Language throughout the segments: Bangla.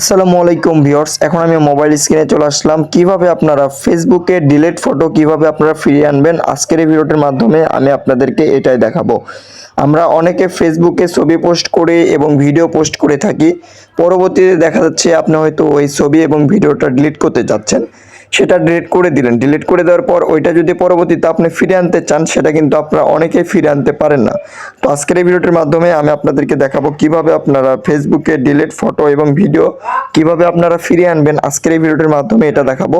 আসসালামু আলাইকুম ভিউয়ার্স, এখন আমি মোবাইল স্ক্রিনে চলে আসলাম। কীভাবে আপনারা ফেসবুকে ডিলেট ফটো কীভাবে আপনারা ফিরিয়ে আনবেন, আজকের এই ভিডিওটির মাধ্যমে আমি আপনাদেরকে এটাই দেখাবো। আমরা অনেকে ফেসবুকে ছবি পোস্ট করে এবং ভিডিও পোস্ট করে থাকি। পরবর্তীতে দেখা যাচ্ছে আপনি হয়তো ওই ছবি এবং ভিডিওটা ডিলিট করতে যাচ্ছেন। সেটা ডিলিট করে দিলেন। ডিলিট করে দেওয়ার পর ওইটা যদি পরবর্তীতে আপনি ফিরে আনতে চান, সেটা কিন্তু আপনারা অনেকেই ফিরে আনতে পারেন না। তো আজকের এই ভিডিওটির মাধ্যমে আমি আপনাদেরকে দেখাবো কীভাবে আপনারা ফেসবুকে ডিলিট ফটো এবং ভিডিও কীভাবে আপনারা ফিরিয়ে আনবেন। আজকের এই ভিডিওটির মাধ্যমে এটা দেখাবো।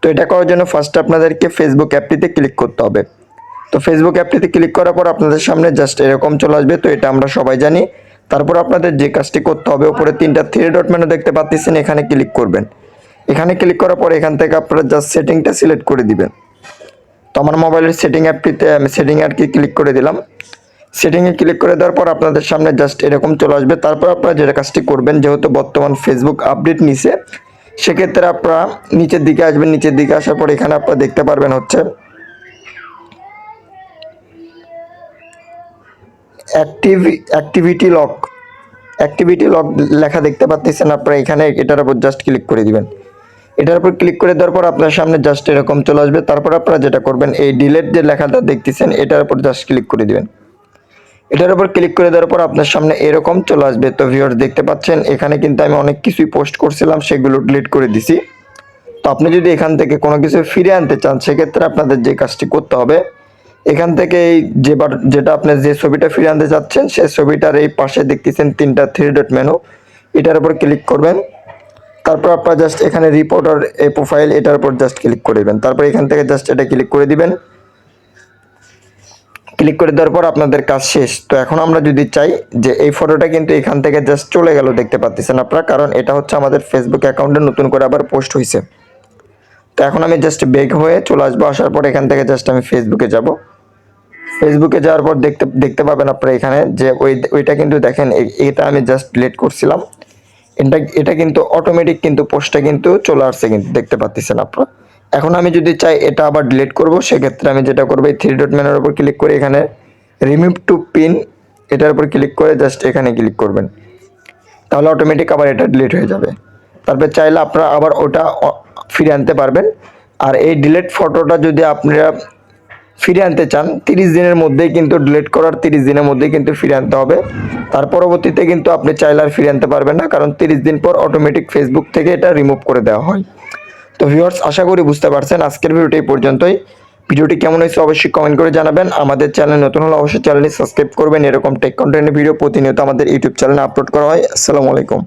তো এটা করার জন্য ফার্স্ট আপনাদেরকে ফেসবুক অ্যাপটিতে ক্লিক করতে হবে। তো ফেসবুক অ্যাপটিতে ক্লিক করার পর আপনাদের সামনে জাস্ট এরকম চলে আসবে। তো এটা আমরা সবাই জানি। তারপর আপনাদের যে কাজটি করতে হবে, উপরে তিনটা থ্রি ডট মেনু দেখতে পাচ্ছেন এখানে ক্লিক করবেন। এখানে ক্লিক করার পর এখান থেকে আপনারা জাস্ট সেটিংটা সিলেক্ট করে দিবেন। তো আমার মোবাইলের সেটিং অ্যাপটিতে আমি সেটিং আর কি ক্লিক করে দিলাম। সেটিংয়ে ক্লিক করে দেওয়ার পর আপনাদের সামনে জাস্ট এরকম চলে আসবে। তারপর আপনারা যেটা কাজটি করবেন, যেহেতু বর্তমান ফেসবুক আপডেট নিছে, সেক্ষেত্রে আপনারা নিচের দিকে আসবেন। নিচের দিকে আসার পর এখানে আপনারা দেখতে পারবেন হচ্ছে active activity lock activity lock লেখা দেখতে পাচ্ছেন আপনারা। এখানে এটার উপর জাস্ট ক্লিক করে দিবেন। এটার উপর ক্লিক করে দেওয়ার পর আপনার সামনে জাস্ট এরকম চলে আসবে। তারপর আপনারা যেটা করবেন, এই ডিলেট যে লেখাটা দেখতেছেন, এটার উপর জাস্ট ক্লিক করে দিবেন। এটার উপর ক্লিক করে দেওয়ার পর আপনার সামনে এরকম চলে আসবে। তো ভিউয়ার্স দেখতে পাচ্ছেন, এখানে কিন্তু আমি অনেক কিছুই পোস্ট করছিলাম, সেগুলো ডিলিট করে দিছি। তো আপনি যদি এখান থেকে কোনো কিছু ফিরে আনতে চান, সেক্ষেত্রে আপনাদের যে কাজটি করতে হবে, এখান থেকে এই যে যেটা আপনি যে ছবিটা ফিরে আনতে চাচ্ছেন সেই ছবিটার এই পাশে দেখতেছেন তিনটা থ্রি ডট মেনু এটার উপর ক্লিক করবেন। তারপর আপনারা জাস্ট এখানে রিপোর্টার এই প্রোফাইল এটার উপর জাস্ট ক্লিক করে দিবেন। তারপর এখান থেকে জাস্ট এটা ক্লিক করে দিবেন। ক্লিক করে দেওয়ার পর আপনাদের কাজ শেষ। তো এখন আমরা যদি চাই যে এই ফটোটা কিন্তু এখান থেকে জাস্ট চলে গেল দেখতে পাচ্ছেন আপনারা, কারণ এটা হচ্ছে আমাদের ফেসবুক অ্যাকাউন্টে নতুন করে আবার পোস্ট হয়েছে তো এখন আমি জাস্ট বেগ হয়ে চলে আসব, আসার পর এখান থেকে জাস্ট আমি ফেসবুকে যাব। ফেসবুকে যাওয়ার পর দেখতে দেখতে পাবেন আপনারা এখানে যে ওই, ওইটা কিন্তু দেখেন এটা আমি জাস্ট ডিলিট করছিলাম। এটা এটা কিন্তু অটোমেটিক কিন্তু পোস্টটা কিন্তু চলে আসছে কিন্তু, দেখতে পাচ্ছেন আপনারা। এখন আমি যদি চাই এটা আবার ডিলিট করব, সেক্ষেত্রে আমি যেটা করব, এই থ্রি ডট ম্যানের উপর ক্লিক করে এখানে রিমুভ টু পিন এটার উপর ক্লিক করে জাস্ট এখানে ক্লিক করবেন। তাহলে অটোমেটিক আবার এটা ডিলিট হয়ে যাবে। তারপর চাইলে আপনারা আবার ওটা ফিরে আনতে পারবেন। আর এই ডিলিট ফটোটা যদি আপনারা ফিরে আনতে চান, তিরিশ দিনের মধ্যেই কিন্তু ডিলিট করার তিরিশ দিনের মধ্যেই কিন্তু ফিরে আনতে হবে। তার পরবর্তীতে কিন্তু আপনি চাইলে আর ফিরে আনতে পারবেন না, কারণ তিরিশ দিন পর অটোমেটিক ফেসবুক থেকে এটা রিমুভ করে দেওয়া হয়। তো ভিউয়ার্স আশা করি বুঝতে পারছেন, আজকের ভিডিওটি এই পর্যন্তই। ভিডিওটি কেমন হয়েছে অবশ্যই কমেন্ট করে জানাবেন। আমাদের চ্যানেল নতুন হলে অবশ্যই চ্যানেলটি সাবস্ক্রাইব করবেন। এরকম টেক কন্টেন্টের ভিডিও প্রতিনিয়ত আমাদের ইউটিউব চ্যানেলে আপলোড করা হয়। আসসালামু আলাইকুম।